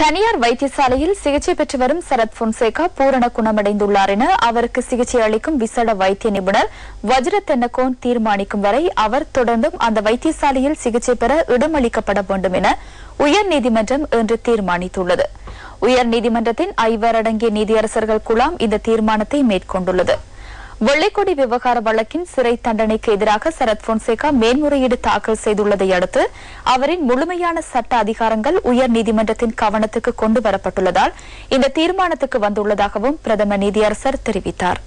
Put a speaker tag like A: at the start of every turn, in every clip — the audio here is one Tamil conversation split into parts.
A: தனியார் வைத்தியசாலையில் சிகிச்சை பெற்று வரும் சரத் பொன்சேகா பூரண குணமடைந்துள்ளார் என அவருக்கு சிகிச்சை அளிக்கும் விசேட வைத்திய நிபுணர் வஜ்ர தென்னகோன் தீர்மானிக்கும் வரை அவர் தொடர்ந்தும் அந்த வைத்தியசாலையில் சிகிச்சை பெற இடமளிக்கப்பட வேண்டும் என உயர்நீதிமன்றம் இன்று தீர்மானித்துள்ளது. உயர்நீதிமன்றத்தின் ஐவர் அடங்கிய நீதியரசர்கள் குழாம் இந்த தீர்மானத்தை மேற்கொண்டுள்ளது. வெள்ளைக்கொடி விவகார வழக்கின் சிறை தண்டனைக்கு எதிராக சரத் பொன்சேகா மேன்முறையீடு தாக்கல் செய்துள்ளதை அடுத்து அவரின் முழுமையான சட்ட அதிகாரங்கள் உயர் நீதிமன்றத்தின் கவனத்துக்கு கொண்டு வரப்பட்டுள்ளதால் இந்த தீர்மானத்துக்கு வந்துள்ளதாகவும் பிரதம நீதியரசர் தெரிவித்தார்.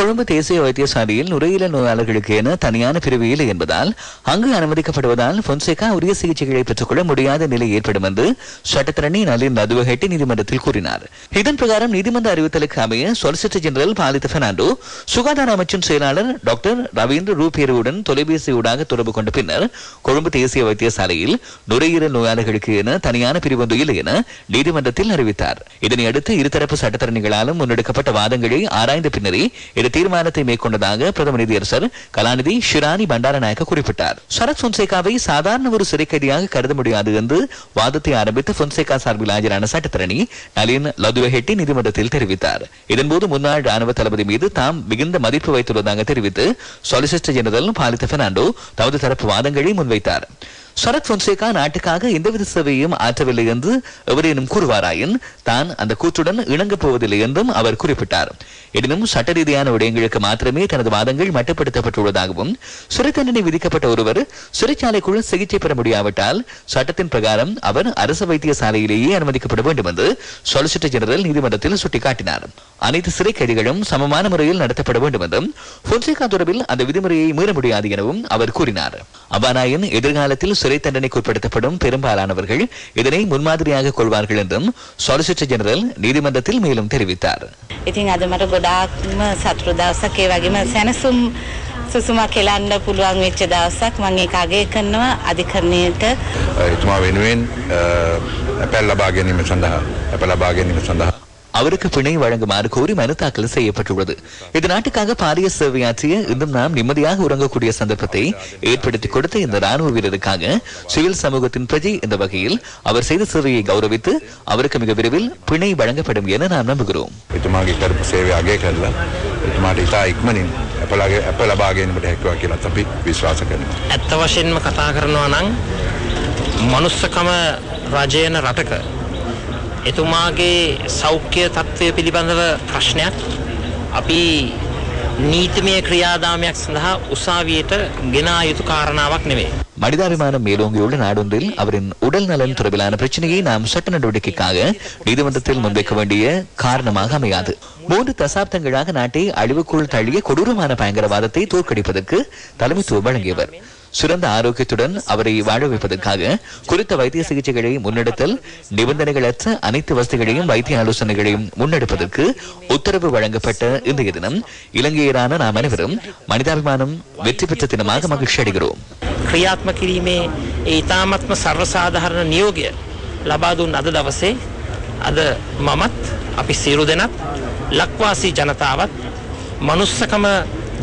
B: கொழும்பு தேசிய வைத்தியசாலையில் நுரையீரல் நோயாளர்களுக்கு என தனியான பிரிவு இல்லை என்பதால் அங்கு அனுமதிக்கப்படுவதால் பொன்சேகா உரிய சிகிச்சைகளை பெற்றுக்கொள்ள முடியாத நிலை ஏற்படும் என்று சட்டத்திரணி நளின் நதுவகெட்டி நீதிமன்றத்தில் கூறினார். இதன் பிரகாரம் நீதிமன்ற அறிவித்தலுக்கு அமைய சொலிசிட்டர் ஜெனரல் பாலித்த பெர்னாண்டோ சுகாதார அமைச்சின் செயலாளர் டாக்டர் ரவீந்திர ரூபேருவுடன் தொலைபேசி ஊடாக தொடர்பு கொண்ட பின்னர் கொழும்பு தேசிய வைத்தியசாலையில் நுரையீரல் நோயாளர்களுக்கு என தனியான பிரிவு ஒன்று இல்லை என நீதிமன்றத்தில் அறிவித்தார். இதனையடுத்து இருதரப்பு சட்டத்தரணிகளாலும் முன்னெடுக்கப்பட்ட வாதங்களை ஆராய்ந்த பின்னரே இந்த தீர்மானத்தை மேற்கொண்டதாக பிரதம நிதியரசர் கலாநிதி ஷிரானி பண்டாரநாயக்க குறிப்பிட்டார். சரத் பொன்சேகாவை சாதாரண ஒரு சிறை கைதியாக கருத முடியாது என்று வாதத்தை ஆரம்பித்த பொன்சேகா சார்பில் ஆஜரான சட்டத்தரணி நளின் லதுவஹெட்டி நீதிமன்றத்தில் தெரிவித்தார். இதன்போது முன்னாள் ராணுவ தளபதி மீது தாம் மிகுந்த மதிப்பு வைத்துள்ளதாக தெரிவித்து சொலிசிஸ்டர் ஜெனரல் பாலித்த பெர்னாண்டோ தமது தரப்பு வாதங்களை முன்வைத்தார். சரத் பொன்சேகா நாட்டுக்காக எந்தவித சேவையும் ஆற்றவில்லை என்று எவரேனும் கூறுவாராயின் தான் அந்த கூற்றுடன் இணங்கப் போவதில்லை என்றும் அவர் குறிப்பிட்டார். எனினும் சட்ட ரீதியான விடயங்களுக்கு மாத்திரமே தனது வாதங்கள் மட்டுப்படுத்தப்பட்டுள்ளதாகவும் சிறை தண்டனை விதிக்கப்பட்ட ஒருவர் சிறைச்சாலைக்குள் சிகிச்சை பெற முடியாவிட்டால் சட்டத்தின் பிரகாரம் அவர் அரசு வைத்தியசாலையிலேயே அனுமதிக்கப்பட வேண்டும் என்று சொலிசிட்டர் ஜெனரல் நீதிமன்றத்தில் சுட்டிக்காட்டினார். அனைத்து சிறை கைதிகளும் சமமான முறையில் நடத்தப்பட வேண்டும் என்றும் பொன்சேகா தொடர்பில் அந்த விதிமுறையை மீற முடியாது எனவும் அவர் கூறினார். அவ்வாறாயின் எதிர்காலத்தில் சிறை தண்டனைக்கு உட்படுத்தப்படும் பெரும்பாலானவர்கள் இதனை முன்மாதிரியாக கொள்வார்கள் என்றும் சொலிசிட்டர் ஜெனரல் நீதிமன்றத்தில் மேலும் தெரிவித்தார்
C: ඉතින් අද මට ගොඩාක්ම සතුරු දවසක් ඒ වගේම සැනසුම් සුසුමක් එලන්න පුළුවන් වෙච්ච දවසක් මම ඒක අගය කරනවා අධිකරණයට
D: එතුමා වෙනුවෙන් ඇපැල් ලබා ගැනීම සඳහා ඇප ලබා ගැනීම සඳහා
B: அவருக்கு பிணை வழங்குமாறு கோரி மனு தாக்கல் செய்யப்பட்டுள்ளது இது நாட்டுக்காக பாரிய சேவையாற்றிய இன்னும் நாம் நிம்மதியாக உறங்கக்கூடிய சந்தர்ப்பத்தை ஏற்படுத்தி கொடுத்த இந்த ராணுவ வீரருக்காக சிவில் சமூகத்தின் பிரஜை என்ற வகையில் அவர் செய்த சேவையை கௌரவித்து அவருக்கு மிக விரைவில் பிணை வழங்கப்படும் என நாம் நம்புகிறோம்
D: එතුමාගේ කරපු සේවය අගය කරලා එතුමාට ඉතා ඉක්මනින් ඇපලගේ ඇප ලබා ගැනීමට හැකිවා කියලා අපි විශ්වාස කරනවා.
E: ඇත්ත වශයෙන්ම කතා කරනවා නම් මනුස්සකම රජයන රටක එතුමාගේ සෞඛ්‍ය තත්ත්වය පිළිබඳව ප්‍රශ්නයක් අපි නීතිමය ක්‍රියාදාමයක් සඳහා උසාවියට ගෙනා යුතු කාරණාවක් නෙවේ.
B: மனிதாபிமானம் மேலோங்கியுள்ள நாடொன்றில் அவரின் உடல் நலன் தொடர்பிலான பிரச்சனையை நாம் சட்ட நடவடிக்கைக்காக நீதிமன்றத்தில் முன்வைக்க வேண்டிய காரணமாக அமையாது மூன்று தசாப்தங்களாக நாட்டை அழிவுக்குள் தள்ளிய கொடூரமான பயங்கரவாதத்தை தோற்கடிப்பதற்கு தலைமைத்துவம் வழங்கியவர் சிறந்த ஆரோக்கியத்துடன் அவரை வாழ வைப்பதற்காக குறித்த வைத்திய சிகிச்சைகளை முன்னெடுத்தல் நிபந்தனைகளற்ற அனைத்து வசதிகளையும் வைத்திய ஆலோசனைகளையும் முன்னெடுப்பதற்கு உத்தரவு வழங்கப்பட்ட இன்றைய தினம் இலங்கையரான நாம் அனைவரும் மனிதாபிமானம் வெற்றி பெற்ற தினமாக மகிழ்ச்சி அடைகிறோம்
E: ක්‍රියාත්ම කිරීමේ ඒ ඉතාමත්ම සර්වසාධහරණ නියෝගය ලබාදුන් අද දවසේ අද මමත් අපි සියලු දෙනත් ලක්වාසී ජනතාවත් මනුස්සකම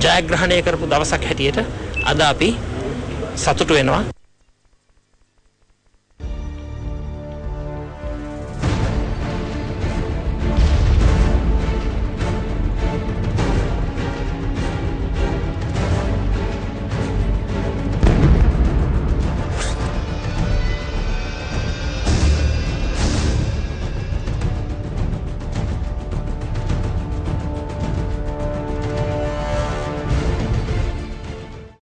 E: ජයග්‍රහණය කරපු දවසක් හැටියට අද අපි සතුටු වෙනවා.